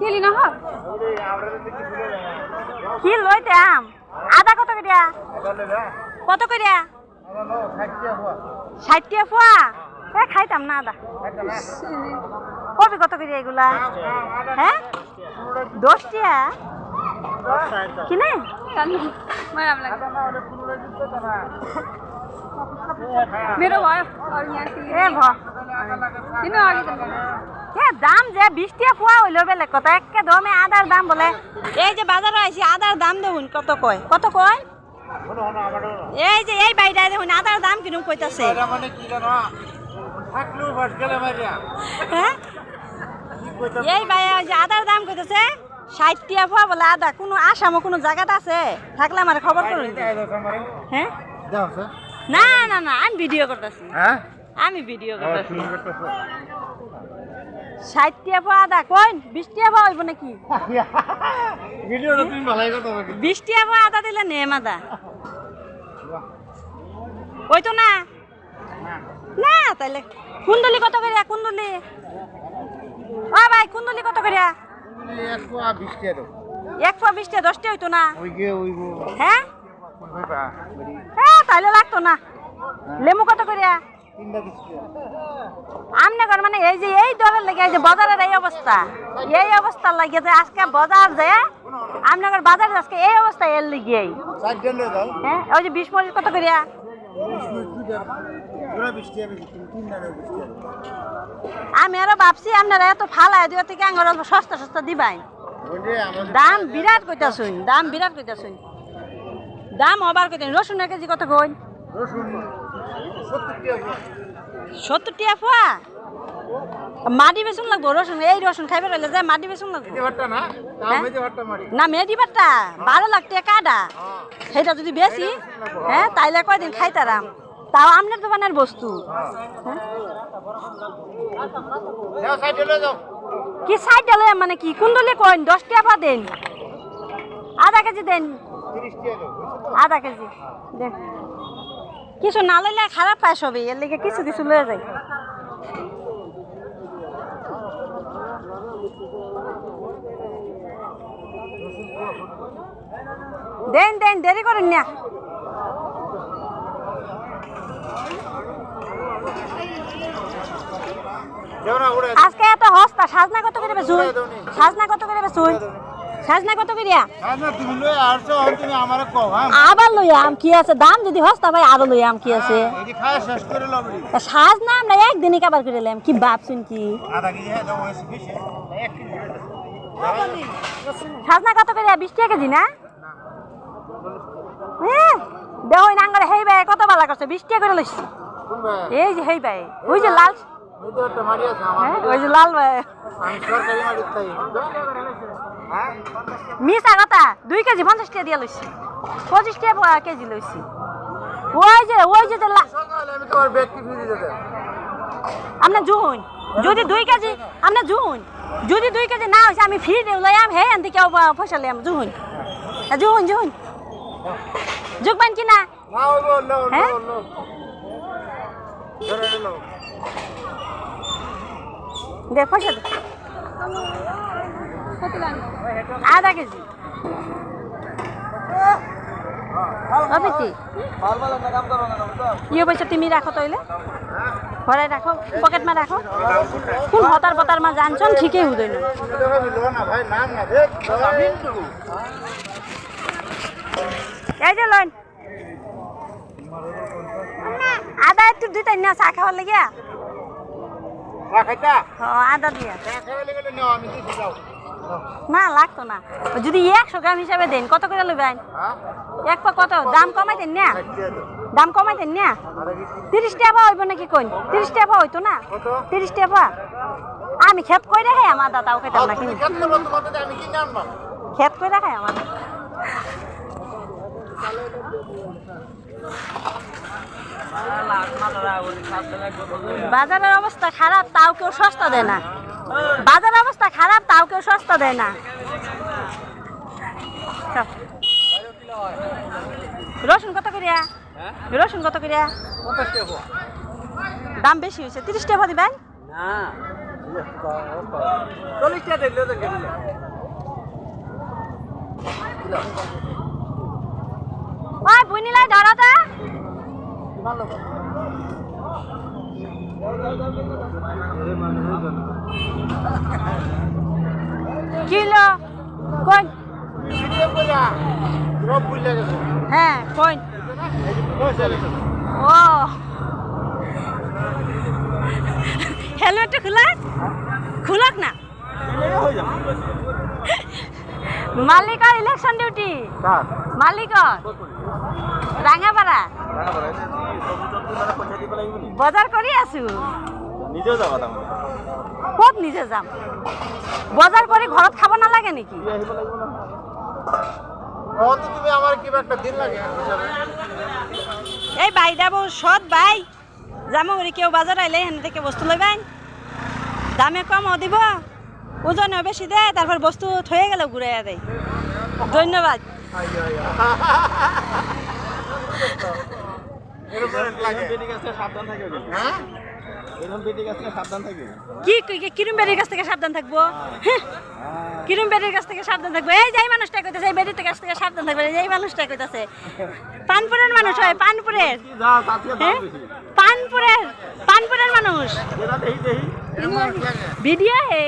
তেলি না হোক কি লইতে আম আদা কত করিয়া কত করিয়া ষাট টিয়া ফুয়া এ খাইতাম না আদা কবি কত করিয়া এগুলা হ্যাঁ দশ টিয়া কিনে মারাম লাগে मेरो भयो अरू यहाँ এ ভ किन अघि त এ দাম যে বিশ টিয়া পোৱা হইলেও বেলেগ কথা একে দমে আদার দাম বলে। এই যে বাজারে আইছি আদার দাম দেখুন কত কয় কত কয়? এই যে এই বাইরে দেখুন আদার দাম কিরম কইতাছে। মানে হ্যাঁ এই ওই যে আদার দাম কইতেছে ষাট টিয়া পোৱা বলে আদা কোনো আসামো কোনো জায়গাত আছে। থাকলে আমার খবর করুন হ্যাঁ না না না আমি ভিডিও করতেছি হ্যাঁ আমি ভিডিও করতেছি ষাট টিয়া আদা কইন বিশ টিয়া হইব নাকি? ভিডিওটা তুমি ভালোই কথা বিশ টিয়া আদা দিলে নেম আদা। ওই তো না। না তাইলে কুন্দলি কত করিয়া কুন্দলি? ও ভাই কুন্দলি কত করিয়া? এক পোয়া বিশ টাকা দাও। এক পোয়া বিশ টিয়া দশটি হইতো না? হ্যাঁ? হ্যাঁ তাইলে লাগতো না। লেমু কত করিয়া? আমনগর মানে এই যে এই দরের লাগে এই যে বাজারের এই অবস্থা। এই অবস্থা লাগে যে আজকে বাজার যে আমনগর বাজারে আজকে এই অবস্থা এর চার হ্যাঁ ওই যে বিশ মরিচ কত করিয়া? আমি আরও ভাবছি আপনারা এত ফালায় দিও থেকে আঙ্গর অল্প সস্তা সস্তা দিবাই। দাম বিরাট কইতাছুন দাম বিরাট কইতাছুন দাম অবার কইতেন রসুনের কেজি কত কই? রসুন সত্তর টাকা টিয়া ফুয়া মাটি বেসুন লাগবো রসুন এই রসুন খাইবে রইলে যে মাটি বেসুন লাগবো। না? হ্যাঁ? মেডি বাট্টা বারো লাখ টাকাটা হ্যাঁ সেটা যদি বেশি হ্যাঁ তাইলে কয়দিন খাইতারাম? তাও আমনের দোকানের বস্তু। কি সাইড ডালে মানে কি কুন্দলি কইন? দশ টাকা দেন। আধা কেজি দেন। টাকা? আধা কেজি। দেন। কিছু না লইলে খারাপ পায় সবই এর লিগে কিছু কিছু লয়ে যায় দেন দেন দেরি করেন না। আজকে এত হস্তা সাজনা কত করে সাজনা কত করে বেচুন? সাজনা কত করিয়া? হ্যাঁ তুমি লই হ্যাঁ? আবার লইয়াম কি আছে? দাম যদি হস্তা ভাই আরও লইয়াম কি আছে? এই যে খায় শেষ করে লবড়ি তা সাজনা আমরা একদিনই কাবার করে লেম কি ভাবছুন কি? হ্যাঁ হয়ে সাজনা কত করে বিশ টাকা কেজি না? দেহ নাঙ্গরে হেই ভাই কত বালা করছে? বিশ টাকা করে লইছি? এই যে হেই ভাই ওই যে লাল আছে। হ্যাঁ ওই যে লাল ভাই। মিছা কথা, দুই কেজি পঞ্চাশ টাকা দিয়ে লইছি। পঁচিশ টাকা কেজি লইছি। ওই যে ওই যে আপনার জুন। যদি দুই কেজি আপনার জুন। যদি দুই কেজি না হয়েছে আমি ফ্রি দিয়ে লইয়াম হে, এনতে কেউ পয়সা লাম জুন। June June. যুগবেন কি না? হ্যাঁ দে, পয়সা আধা কেজি। অবেতি ইয়ে পয়সা তুমি রাখো তইলে? ভরাই রাখো পকেটমা রাখো। কোন হতার পতার মা জানছন ঠিকই দেখ এই যে লইন। আদা একটু দিতেন না চা খাওয়ার লাগিয়া? আদা দিয়া। না লাগতো না। যদি একশো গ্রাম হিসাবে দেন কত করে লইবেন? হ্যাঁ? এক পা কত? দাম কমাই দেন না? দাম কমাই দেন। না? তিরিশ টাকা হইব নাকি কইন? তিরিশ টাকা হইতো না? কত? তিরিশ টাকা। আমি খেত কই রাখাই আমার দাদাও খেতাম না তুমি কিনে কত বলতো কত আমি কি নাম না খেত কই রাখাই আমার? বাজারের অবস্থা খারাপ তাও কেউ সস্তা দেয় না। বাজারের অবস্থা খারাপ তাও কেউ সস্তা দেয় না। রসুন কত করিয়া রসুন কত করিয়া দাম বেশি হয়েছে তিরিশ টাকা দিবেন? ওই বুনিলাই ধরো তো। কিলো কোন হ্যাঁ কোন ও। হেলমেটটা খোলা? খুলক না। মালিকর ইলেকশন ডিউটি কার? মালিকর রাঙাপাড়া? বজাৰ কৰি আছো। ক'ত নিজে যাম? বজাৰ কৰি ঘৰত খাব নালাগে নেকি? আহিব লাগিব না? অ তো তুমি আমার কিবা একটা দিন লাগে। এই বাইদাবো সৎ বাই। যাম কৰি কেউ বাজাৰ আহিলে সেনে থেকে বস্তু লৈ বাই। দামে কম দিব। ওজনও বেছি দে তারপর বস্তু থয়ে গেল ঘুরে দেয় ধন্যবাদ। কি কি- কি- কিরম বেরির কাছ থেকে সাবধান থাকব হ্যাঁ। কিরম বেরির কাছ থেকে সাবধান থাকব এই যে মানুষটা কইতাছে এই বেরির কাছ থেকে সাবধান থাকবে এই মানুষটা কইতাছে পানপুরের মানুষ হয় পানপুরের হ্যাঁ পানপুরের পানপুরের মানুষ ভিডিও হে